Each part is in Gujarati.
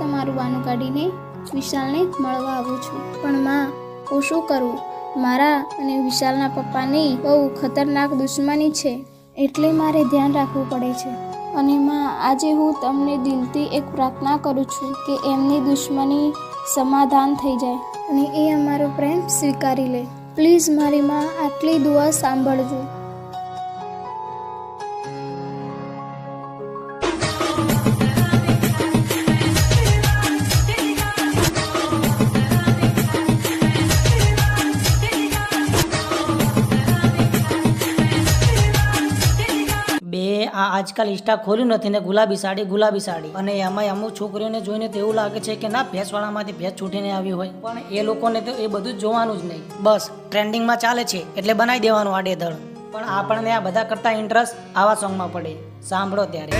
તમારું વાનું કાઢીને વિશાલને મળવા આવું છું. પણ માં, હું શું કરું? મારા અને વિશાલના પપ્પાની બહુ ખતરનાક દુશ્મની છે, એટલે મારે ધ્યાન રાખવું પડે છે. અને માં, આજે હું તમને દિલથી એક પ્રાર્થના કરું છું કે એમની દુશ્મની સમાધાન થઈ જાય અને એ અમારો પ્રેમ સ્વીકારી લે. પ્લીઝ મારી માં, આટલી દુઆ સાંભળજો. આજકાલ ઇન્સ્ટા ખોલ્યું નથી ને ગુલાબી સાડી ગુલાબી સાડી. અને એમાં અમુક છોકરીઓને જોઈને તો એવું લાગે છે કે ના, ભેંસવાળામાંથી ભેંસ છૂટીને આવી હોય. પણ એ લોકોને તો એ બધું જ જોવાનું જ નહીં. બસ, ટ્રેન્ડિંગમાં ચાલે છે, એટલે બનાવી દેવાનું આડેધડ પણ આપણને આ બધા કરતા ઇન્ટરેસ્ટ આવા સોંગમાં પડે. સાંભળો ત્યારે.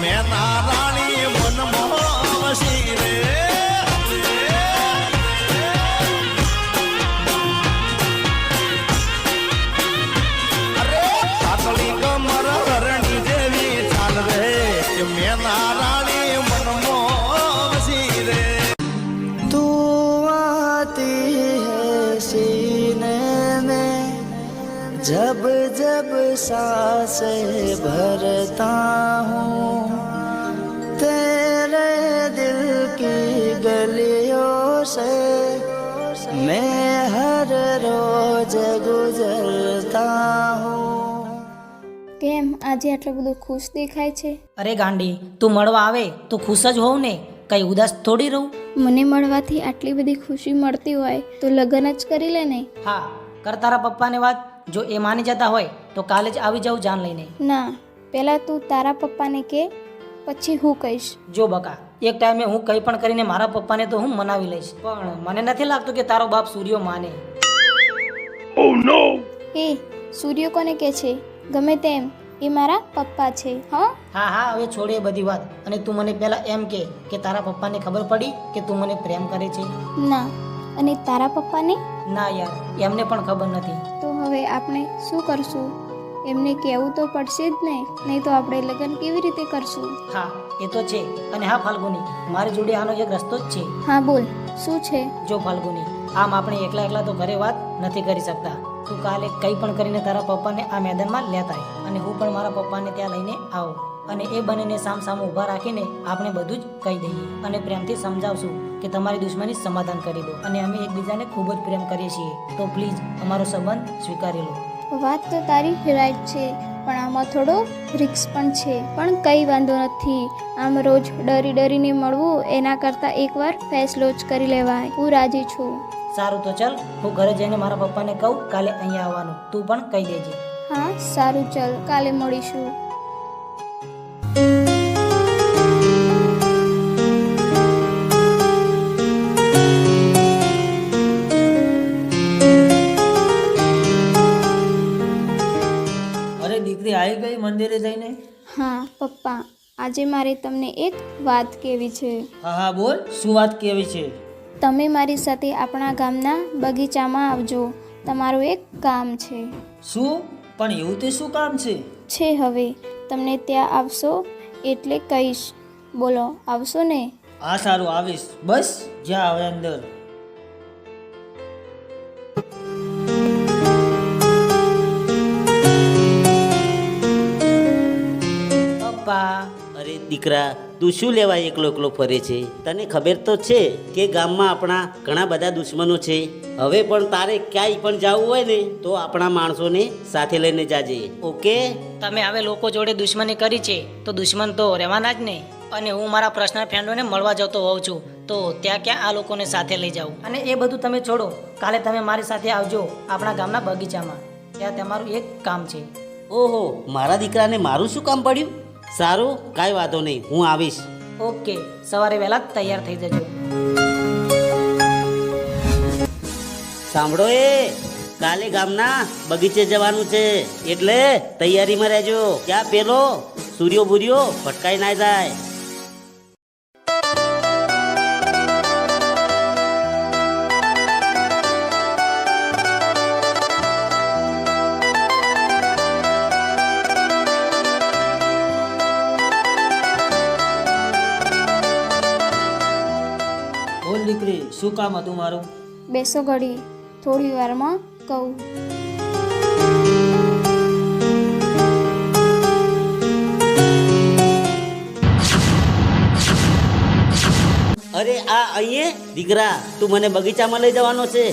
મેં તારાણી મનમાં વસી રે. भरता हूँ तेरे दिल की गलियों से मैं हर रोज गुजरता हूँ કેમ આજે આટલો બધો ખુશ દેખાય છે અરે ગાંડી તું મળવા આવે તો ખુશ જ હોવ ને કઈ ઉદાસ થોડી રહું મને મળવાથી આટલી બધી ખુશી મળતી હોય તો લગ્ન જ કરી લે ને હા કર તારા પપ્પાને વાત જો એ માની જતા હોય તો કાલે જ આવી જાઉં જાન લઈને ના પહેલાં તું તારા પપ્પાને કે પછી હું કહીશ. જો બકા એક ટાઈમે હું કંઈ પણ કરીને મારા પપ્પાને તો હું મનાવી લઈશ. પણ મને નથી લાગતું કે તારો બાપ સૂર્યો માને. એ સૂર્ય કોને કે છે? ગમે તેમ એ મારા પપ્પા છે હા? હા હા હવે છોડે બધી વાત. અને તું મને પહેલા એમ કે કે તારા પપ્પાને ખબર પડી કે તું મને પ્રેમ કરે છે? ના અને તારા પપ્પાને? ના યાર એમને પણ ખબર નથી. તો હવે આપણે શું કરશું? એમને કહેવું તો પડશે જ ને નહીં તો આપણે લગ્ન કેવી રીતે કરશું? હા એ તો છે. અને હા ફાલ્ગુની મારી જોડે આનો એક રસ્તો જ છે. હા બોલ શું છે? જો ફાલ્ગુની આમ આપણે એકલા એકલા તો ઘરે વાત નથી કરી શકતા. તું કાલે કંઈ પણ કરીને તારા પપ્પાને આ મેદાનમાં લેતા અને હું પણ મારા પપ્પાને ત્યાં લઈને આવું. અને એ બંનેને સામ સામે ઊભા રાખીને આપણે બધું જ કહી દઈએ. અને પ્રેમથી સમજાવશું કે તમારી દુશ્મની સમાધાન કરી દો. અને અમે એકબીજાને ખૂબ જ પ્રેમ કરીએ છીએ. તો પ્લીઝ અમારો સંબંધ સ્વીકારી લો. વાત તો તારી રાઈટ છે પણ આમાં થોડો રિક્સ પણ છે. પણ કંઈ વાંધો નથી. આમ રોજ ડરી ડરીને મળવું એના કરતાં એકવાર ફેસલો જ કરી લેવાય. હું રાજી છું. સારું તો ચાલ હું ઘરે જઈને મારા પપ્પાને કહું કાલે અહીંયા આવવાનું. તું પણ કહી દેજે. હા સારું ચાલ. કાલે મળીશું. આજે મારે તમને એક વાત કહેવી છે. હા હા બોલ. શું વાત કેવી છે? તમે મારી સાથે આપણા ગામના બગીચામાં આવજો. તમારું એક કામ છે. શું? પણ એવું તે શું કામ છે? છે હવે. તમને ત્યાં આવશો એટલે કહીશ. બોલો આવશો ને? હા સારું આવીશ. બસ જા હવે અંદર. દીકરા તું શું લેવા એકલો એકલો ફરે છે? તને ખબર તો છે કે ગામમાં આપણા ઘણા બધા દુશ્મનો છે. હવે પણ તારે ક્યાંય પણ જવું હોય ને તો આપણા માણસોને સાથે લઈને જાજે. ઓકે? તમે હવે લોકો જોડે દુશ્મની કરી છે તો દુશ્મન તો રહેવાના જ ને. અને હું મારા પર્સનલ ફ્રેન્ડોને મળવા જતો હોઉં છું તો ત્યાં ક્યાં આ લોકોને સાથે લઈ જાઉં અને એ બધું તમે છોડો કાલે તમે મારી સાથે આવજો આપણા ગામના બગીચામાં. ત્યાં તમારું એક કામ છે. ઓહો મારા દીકરાને મારું શું કામ પડ્યું? સારું કાંઈ વાંધો નહીં. હું આવીશ. ઓકે સવારે વહેલા જ તૈયાર થઈ જજો. સાંભળો એ કાલે ગામના બગીચે જવાનું છે. એટલે તૈયારીમાં રહેજો. ક્યાં પેલો? સૂર્યો બુર્યો ભટકાઈ ના જાય. શું કામ હતું મારું? બેસો ઘડી થોડી વારમાં કહું. અરે આ અહીંયા? દીકરા તું મને બગીચામાં લઈ જવાનો છે.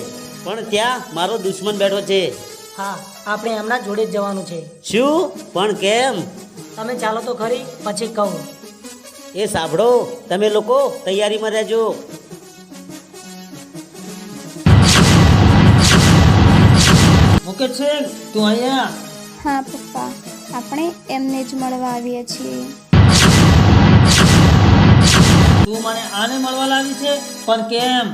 પણ ત્યાં મારો દુશ્મન બેઠો છે. હા આપણે એમના જોડે જ જવાનું છે. શું? પણ કેમ? તમે ચાલો તો ખરી પછી કહું. એ સાંભળો તમે લોકો તૈયારીમાં રહેજો. મુકેશ છે? તું અહીંયા? હા પપ્પા. આપણે એમને જ મળવા આવીએ છીએ. તું મને આને મળવા લાવી છે? પણ કેમ?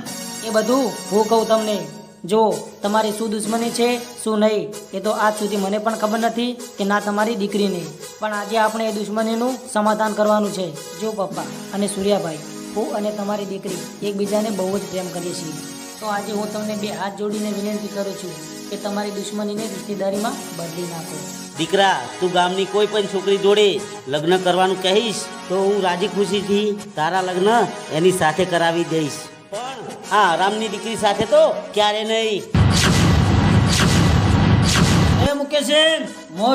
એ બધું હું કહું તમને. જો તમારી શું દુશ્મની છે શું નહીં એ તો આજ સુધી મને પણ ખબર નથી કે ના તમારી દીકરીને. પણ આજે આપણે એ દુશ્મનીનું સમાધાન કરવાનું છે. જો પપ્પા અને સૂર્યાભાઈ હું અને તમારી દીકરી એકબીજાને બહુ જ પ્રેમ કરીએ છીએ. તો આજે હું તમને બે હાથ જોડીને વિનંતી કરું છું. કે તમારી દુશ્મનીને રિશ્તેદારીમાં બદલી નાખો. દીકરા તું ગામની કોઈ પણ છોકરી જોડે લગ્ન કરવાનું કહીશ તો હું રાજી ખુશીથી તારા લગ્ન એની સાથે કરાવી દઈશ. પણ હા રામની દીકરી સાથે તો ક્યારે નહીં. એ મુકેશ સિંહ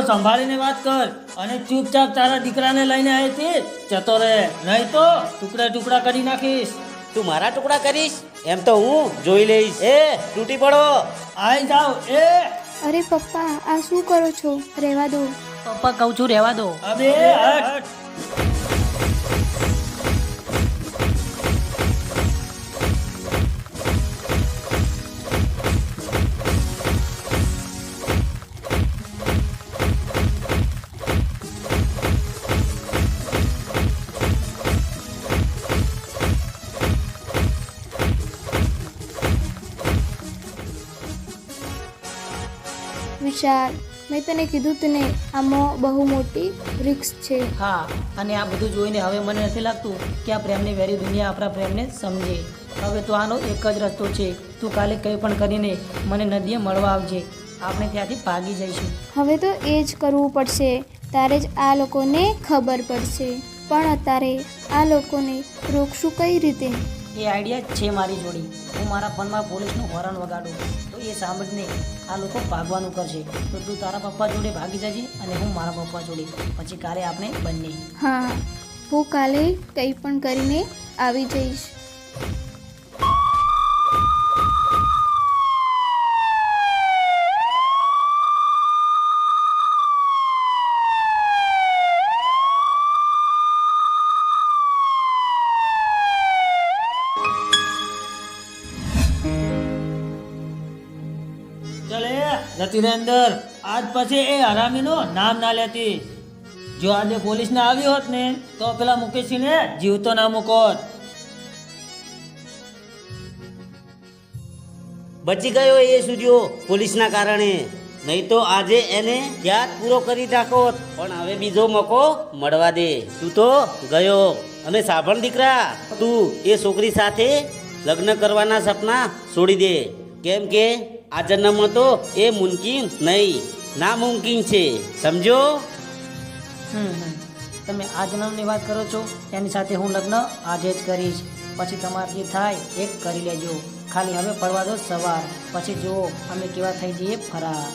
સંભાળીને વાત કર અને ચૂપચાપ તારા દીકરાને લઈને આવી હતી જતો રહે. નહીં તો ટુકડા ટુકડા કરી નાખીશ. તું મારા ટુકડા કરીશ? એમ તો હું જોઈ લઈશ. એ તૂટી પડો. આઈ જાઓ એ. અરે પપ્પા આ શું કરો છો? રહેવા દો. પપ્પા કહું છું રહેવા દો. અબે હટ. વિશાલ મેં તને કીધું તને આમાં બહુ મોટી રિક્સ છે. હા અને આ બધું જોઈને હવે મને નથી લાગતું કે આ પ્રેમની વેરી દુનિયા આપણા પ્રેમને સમજે. હવે તો આનો એક જ રસ્તો છે. તું કાલે કંઈ પણ કરીને મને નદીએ મળવા આવજે. આપણે ત્યાંથી ભાગી જઈશું. હવે તો એ જ કરવું પડશે. ત્યારે જ આ લોકોને ખબર પડશે. પણ અત્યારે આ લોકોને રોકશું કઈ રીતે? એ આઈડિયા છે મારી જોડી. હું મારા ફોનમાં પોલીસનું હોરણ વગાડું. એ સાંભળીને આ લોકો ભાગવાનું કરશે. તો તું તારા પપ્પા જોડે ભાગી જજે અને હું મારા પપ્પા જોડે. પછી કાલે આપણે બંને. હા, હું કાલે કંઈ પણ કરીને આવી જઈશ. ચાલ જતી રહે અંદર. આજ પછી એ હરામીનું નામ ના લેતી. જો આજે પોલીસ ને આવી હોત ને, તો પેલા મુકેશને જીવતો ના મૂકોત. બચી ગયો એ સૂર્યો પોલીસના કારણે. નહીં તો આજે એને યાદ પૂરો કરી નાખો પણ હવે બીજો મોકો મળવા દે. તું તો ગયો. અને સાંભળ દીકરા, તું એ છોકરી સાથે લગ્ન કરવાના સપના છોડી દે. કેમ કે આ જન્મમાં તો એ મુમકિન નહીં નામુમકિન છે. સમજો. તમે આ જન્મની વાત કરો છો, એની સાથે હું લગ્ન આજે જ કરીશ. પછી તમારે જે થાય એ કરી લેજો. ખાલી હવે પડવા દો સવાર. પછી જુઓ, અમે કેવા થઈ જઈએ ફરાર.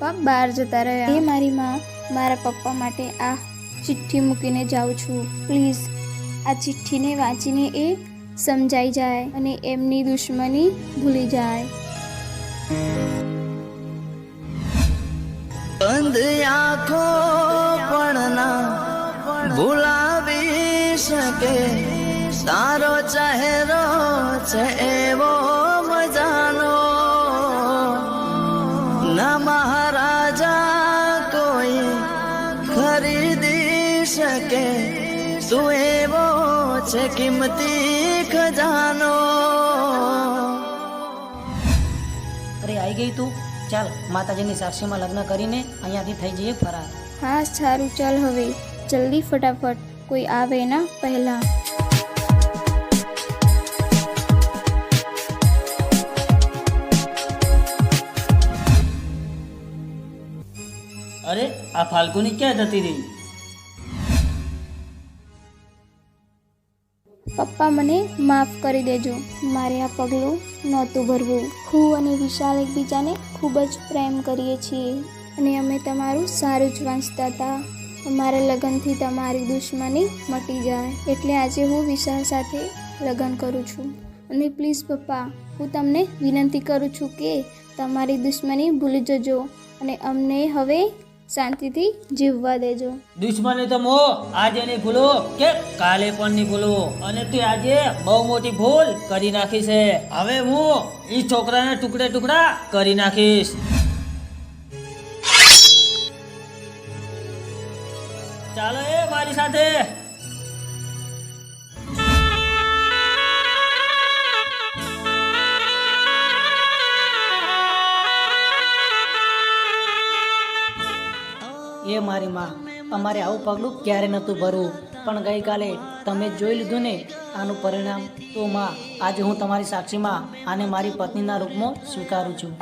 પપ્પા બહાર જતા રહ્યા. એ મારી માં, મારા પપ્પા માટે આ ચિઠ્ઠી મૂકીને જાઉં છું. પ્લીઝ, આ ચિઠ્ઠીને વાંચીને એ સમજાઈ જાય અને એમની દુશ્મની ભૂલી જાય. બંધ આંખો પણ ના ભૂલાવી શકે. તારો ચહેરો છે એવો છે કિંમતી ખજાનો. અરે આવી ગઈ તું. ચાલ માતાજીની સાક્ષીમાં લગ્ન કરીને અહીંયાથી થઈ જઈએ ફરાર. હા સારું ચાલ હવે. જલ્દી ફટાફટ. કોઈ આવે ના પહેલા. અરે આ ફાલ્ગુની ક્યાં જતી રહી? પપ્પા મને માફ કરી દેજો. મારે આ પગલું નહોતું ભરવું. હું અને વિશાલ એકબીજાને ખૂબ જ પ્રેમ કરીએ છીએ અને અમે તમારું સારું જ વાંચતા હતા. અમારા લગ્નથી તમારી દુશ્મની મટી જાય. એટલે આજે હું વિશાલ સાથે લગ્ન કરું છું. અને પ્લીઝ પપ્પા, હું તમને વિનંતી કરું છું કે તમારી દુશ્મની ભૂલી જજો અને અમને હવે શાંતિથી જીવવા દેજો. દુશ્મની તો મો આજે નહીં ભૂલો, કે કાલે પણ નહીં ભૂલો. અને તું આજે બહુ મોટી ભૂલ કરી નાખી છે. હવે હું એ છોકરાને ટુકડે ટુકડા કરી નાખીશ. ચાલો એ મારી સાથે. એ મારી માં. અમારે આવું પગલું ક્યારે નહોતું ભરવું. પણ ગઈકાલે તમે જોઈ લીધું ને આનું પરિણામ. તો માં, આજે હું તમારી સાક્ષીમાં આને મારી પત્નીના રૂપમાં સ્વીકારું છું.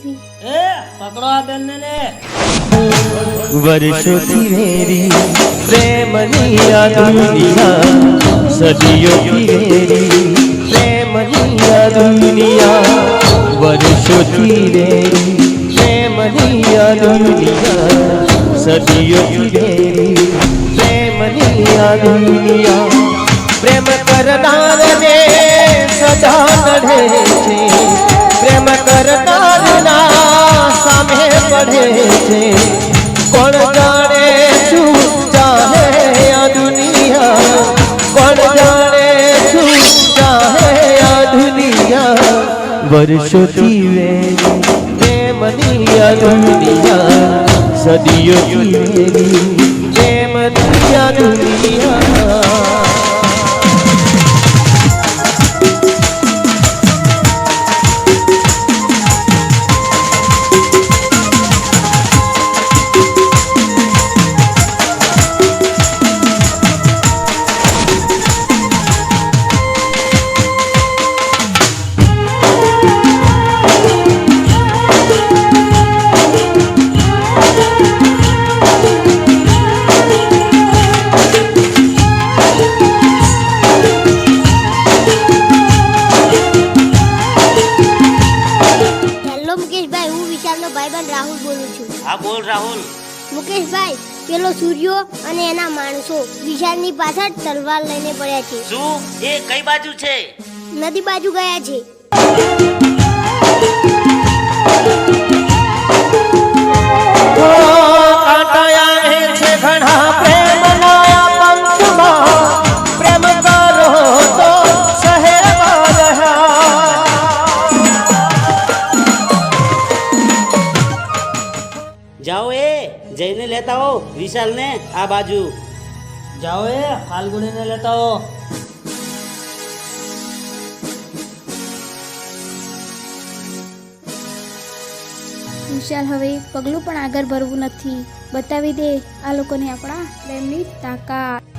ફટાફટ અહીંયાથી એ પકડો આ બેનને ને વર્ષોથી વેરી પ્રેમની આ દુનિયા સદીઓથી વેરી પ્રેમની આ દુનિયા વર્ષોથી વેરી પ્રેમની આ દુનિયા સદીઓથી વેરી પ્રેમની આ દુનિયા પ્રેમ કરનારને સદા લડે છે પ્રેમ કરનારના પડે છે, કોણ જાણે શું ચાહે આ દુનિયા? કોણ જાણે શું ચાહે આ દુનિયા? વર્ષોથી વેરી મની આ દુનિયા સદીઓ વેરી તલવાર લઈને પડ્યા છે. શું? એ કઈ બાજુ છે? નદી બાજુ ગયા છે. જાઓ એ જઈને લેતા હો વિશાલને આ બાજુ. જાઓ એ ફાલ્ગુનીને લેતા હો વિશાલ, હવે પગલું પણ આગળ ભરવું નથી. બતાવી દે આ લોકોને આપણા પ્રેમની તાકાત.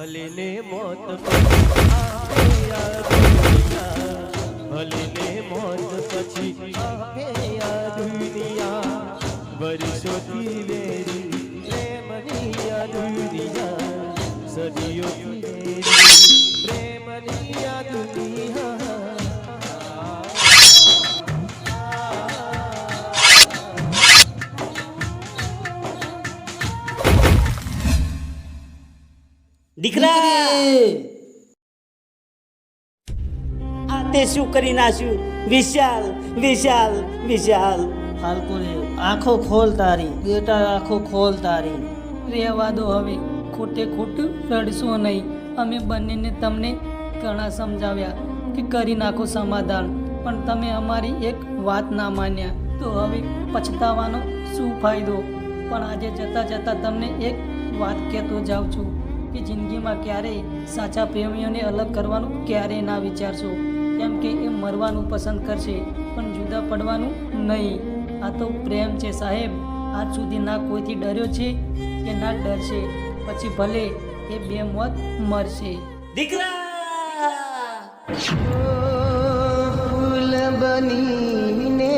ભલીને મોત ભલીને મોત પછી આ દુનિયા. વર્ષોથી વેરી પ્રેમની આ દુનિયા. સદીઓથી વેરી પ્રેમની આ દુનિયા. તે શું કરી નાખ્યું? વિશાલ વિશાલ વિશાલ. ફાલકુરે આંખો ખોલ તારી, બેટા આંખો ખોલ તારી. રહેવા દો હવે, ખોટે ખોટું રડશો નહીં. અમે બંનેને તમને ઘણા સમજાવ્યા કે કરી નાખો સમાધાન, પણ તમે અમારી એક વાત ના માન્યા. તો હવે પછતાવાનો શું ફાયદો? પણ આજે જતાં જતાં તમને એક વાત કહેતો જાઉં છું કે જિંદગીમાં ક્યારેય સાચા પ્રેમીઓને અલગ કરવાનું ક્યારેય ના વિચારશો. કેમ કે એ મરવાનું પસંદ કરશે, પણ જુદા પડવાનું નહીં. આ તો પ્રેમ છે સાહેબ. આજ સુધી ના કોઈથી ડર્યો છે કે ના ડરશે. પછી ભલે એ બે મોત મરશે. દીકરા! બનીને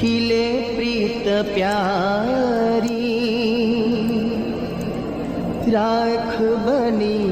ખીલે પ્રીત પ્યારી. રાખ બનીને